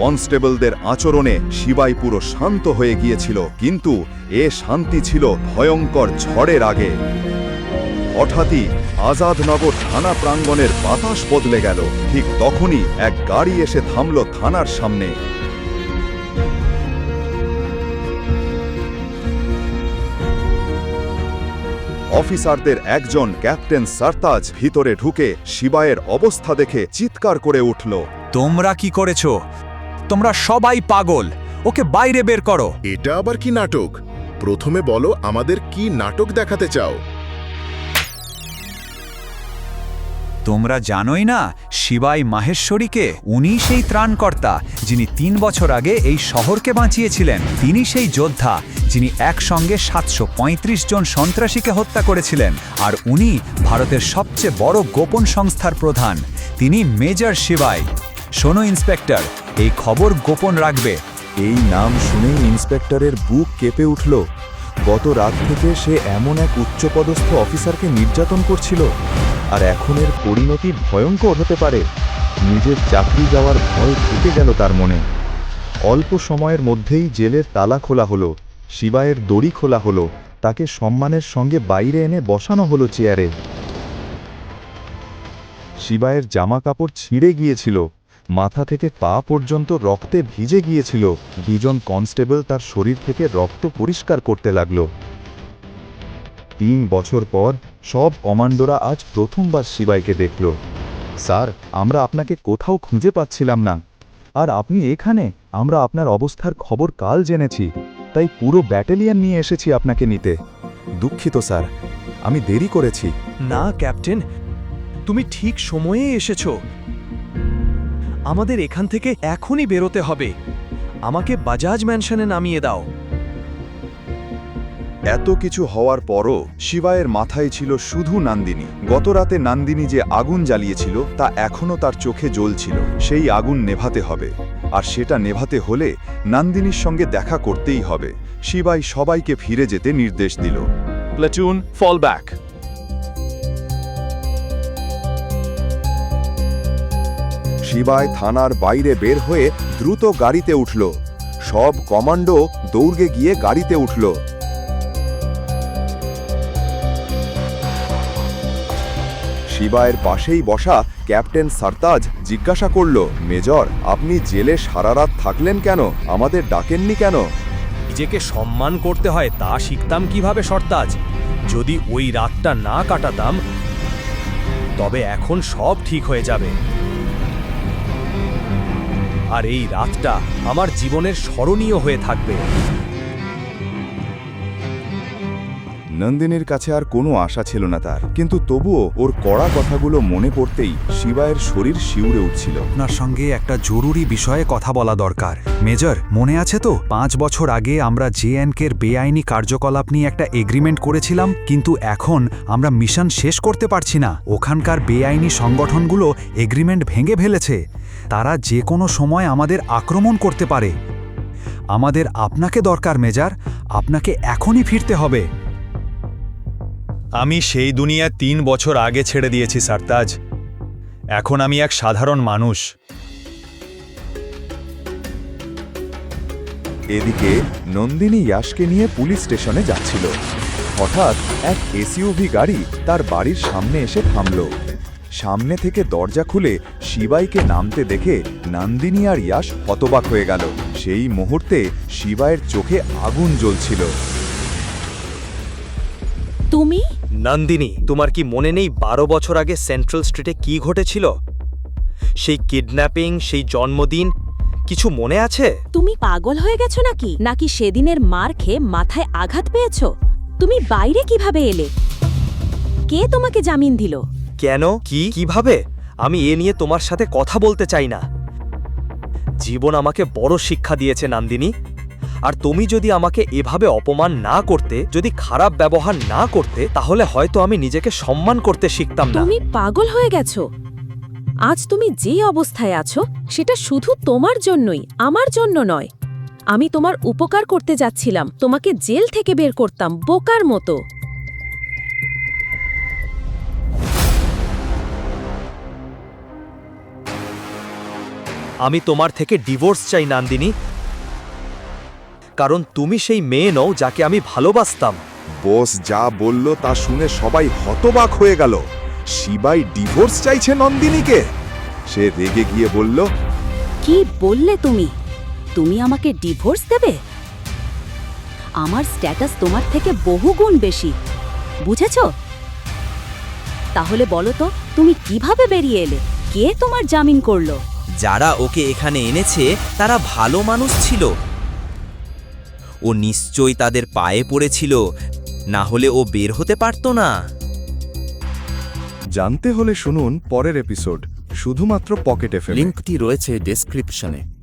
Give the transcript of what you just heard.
কনস্টেবলদের আচরণে শিবাই পুরো শান্ত হয়ে গিয়েছিল, কিন্তু এ শান্তি ছিল ভয়ঙ্কর ঝড়ের আগে। হঠাৎই আজাদনগর থানা প্রাঙ্গণের বাতাস বদলে গেল। ঠিক তখনই এক গাড়ি এসে থামল থানার সামনে। অফিসারদের একজন ক্যাপ্টেন সারতাজ ভিতরে ঢুকে শিবায়ের অবস্থা দেখে চিৎকার করে উঠল, তোমরা কি করেছ? তোমরা সবাই পাগল। ওকে বাইরে বের করো। এটা আবার কি নাটক? প্রথমে বলো আমাদের কি নাটক দেখাতে চাও। তোমরা জানোই না শিবাই মাহেশ্বরীকে? উনি সেই ত্রাণকর্তা যিনি তিন বছর আগে এই শহরকে বাঁচিয়েছিলেন। তিনি সেই যোদ্ধা যিনি একসঙ্গে সাতশো পঁয়ত্রিশ জন সন্ত্রাসীকে হত্যা করেছিলেন। আর উনি ভারতের সবচেয়ে বড় গোপন সংস্থার প্রধান। তিনি মেজর শিবাই। শোনো ইন্সপেক্টর এই খবর গোপন রাখবে। এই নাম শুনেই ইন্সপেক্টরের বুক কেঁপে উঠল। গত রাত থেকে সে এমন এক উচ্চপদস্থ অফিসারকে নির্যাতন করছিল, আর এখন এর পরিণতি ভয়ঙ্কর হতে পারে। নিজের চাকরি যাওয়ার ভয় ঢুকে গেল তার মনে। অল্প সময়ের মধ্যেই জেলের তালা খোলা হলো, শিবায়ের দড়ি খোলা হলো, তাকে সম্মানের সঙ্গে বাইরে এনে বসানো হলো চেয়ারে। শিবায়ের জামা কাপড় ছিঁড়ে গিয়েছিল মাথা থেকে পা পর্যন্ত রক্তে ভিজে গিয়েছিল। দুজন কনস্টেবল তার শরীর থেকে রক্ত পরিষ্কার করতে লাগল। তিন বছর পর সব কমান্ডোরা আজ প্রথমবার শিবাইকে দেখল। স্যার, আমরা আপনাকে কোথাও খুঁজে পাচ্ছিলাম না। আর আপনি এখানে? আমরা আপনার অবস্থার খবর কাল জেনেছি। তাই পুরো ব্যাটালিয়ন নিয়ে এসেছি আপনাকে নিতে। দুঃখিত, স্যার। আমি দেরি করেছি। না, ক্যাপ্টেন। তুমি ঠিক সময়ে এসেছ। আমাদের এখান থেকে এখনই বেরোতে হবে। আমাকে বাজাজ ম্যানশনে নামিয়ে দাও। এত কিছু হওয়ার পরও শিবায়ের মাথায় ছিল শুধু নান্দিনী। গত রাতে নান্দিনী যে আগুন জ্বালিয়েছিল তা এখনও তার চোখে জ্বলছিল। সেই আগুন নেভাতে হবে। আর সেটা নেভাতে হলে নান্দিনীর সঙ্গে দেখা করতেই হবে। শিবাই সবাইকে ফিরে যেতে নির্দেশ দিল। প্লাটুন ফল ব্যাক শিবায় থানার বাইরে বের হয়ে দ্রুত গাড়িতে উঠল। সব কমান্ডো দৌড়ে গিয়ে গাড়িতে উঠল। শিবায়ের পাশেই বসা ক্যাপ্টেন সারতাজ জিজ্ঞাসা করল, মেজর, আপনি জেলে সারা রাত থাকলেন কেন? আমাদের ডাকেননি কেন? নিজেকে সম্মান করতে হয় তা শিখতাম কীভাবে, সর্তাজ? যদি ওই রাতটা না কাটাতাম, তবে এখন সব ঠিক হয়ে যাবে। আর এই রাতটা আমার জীবনের স্মরণীয় হয়ে থাকবে। নন্দিনীর কাছে আর কোনো আশা ছিল না তার। কিন্তু তবুও ওর কড়া কথাগুলো মনে পড়তেই শিবায়ের শরীর শিউরে উঠছিল। আপনার সঙ্গে একটা জরুরি বিষয়ে কথা বলা দরকার। মেজর, মনে আছে তো, পাঁচ বছর আগে আমরা জেএনকের বেআইনি কার্যকলাপ নিয়ে একটা এগ্রিমেন্ট করেছিলাম, কিন্তু এখন আমরা মিশন শেষ করতে পারছি না। ওখানকার বেআইনি সংগঠনগুলো এগ্রিমেন্ট ভেঙে ফেলেছে। তারা যে কোনো সময় আমাদের আক্রমণ করতে পারে। আমাদের আপনাকে দরকার, মেজার। আপনাকে এখনই ফিরতে হবে। আমি সেই দুনিয়া তিন বছর আগে ছেড়ে দিয়েছি, সারতাজ। এখন আমি এক সাধারণ মানুষ। এদিকে, নন্দিনী ইয়াশকে নিয়ে পুলিশ স্টেশনে যাচ্ছিল। হঠাৎ এক এসইউভি গাড়ি তার বাড়ির সামনে এসে থামল। সামনে থেকে দরজা খুলে শিবাইকে নামতে দেখে নন্দিনী আর ইয়াশ হতবাক হয়ে গেল। সেই মুহূর্তে শিবাইয়ের চোখে আগুন জ্বলছিল। তুমি? নন্দিনী তোমার কি মনে নেই বারো বছর আগে সেন্ট্রাল স্ট্রিটে কি ঘটেছিল? সেই কিডন্যাপিং সেই জন্মদিন কিছু মনে আছে? তুমি পাগল হয়ে গেছো নাকি? নাকি সেদিনের মার খেয়ে মাথায় আঘাত পেয়েছ? তুমি বাইরে কীভাবে এলে? কে তোমাকে জামিন দিল? কেন? কি? কীভাবে? আমি এ নিয়ে তোমার সাথে কথা বলতে চাই না। জীবন আমাকে বড় শিক্ষা দিয়েছে নান্দিনী। আর তুমি যদি আমাকে এভাবে অপমান না করতে যদি খারাপ ব্যবহার না করতে তাহলে হয়তো আমি নিজেকে সম্মান করতে শিখতাম না। তুমি পাগল হয়ে গেছো। আজ তুমি যে অবস্থায় আছো সেটা শুধু তোমার জন্যই আমার জন্য নয়। আমি তোমার উপকার করতে যাচ্ছিলাম তোমাকে জেল থেকে বের করতাম বোকার মতো। আমি তোমার থেকে ডিভোর্স চাই নান্দিনী। কারণ তুমি সেই মেয়ে নও যাকে আমি ভালোবাসতাম। বস যা বলল তা শুনে সবাই হতবাক হয়ে গেল। শিবাই ডিভোর্স চাইছে নন্দিনীকে। সে রেগে গিয়ে বলল কি বললে তুমি? তুমি আমাকে ডিভোর্স দেবে? আমার স্ট্যাটাস তোমার থেকে বহু গুণ বেশি। বুঝেছ? তাহলে বলো তো তুমি কীভাবে বেরিয়ে এলে? কে তোমার জামিন করল? যারা ওকে এখানে এনেছে তারা ভালো মানুষ ছিল। ও নিশ্চয়ই তাদের পায়ে পড়েছিল না হলে ও বের হতে পারত না। জানতে হলে শুনুন পরের এপিসোড শুধুমাত্র পকেটে লিঙ্কটি রয়েছে ডেসক্রিপশনে।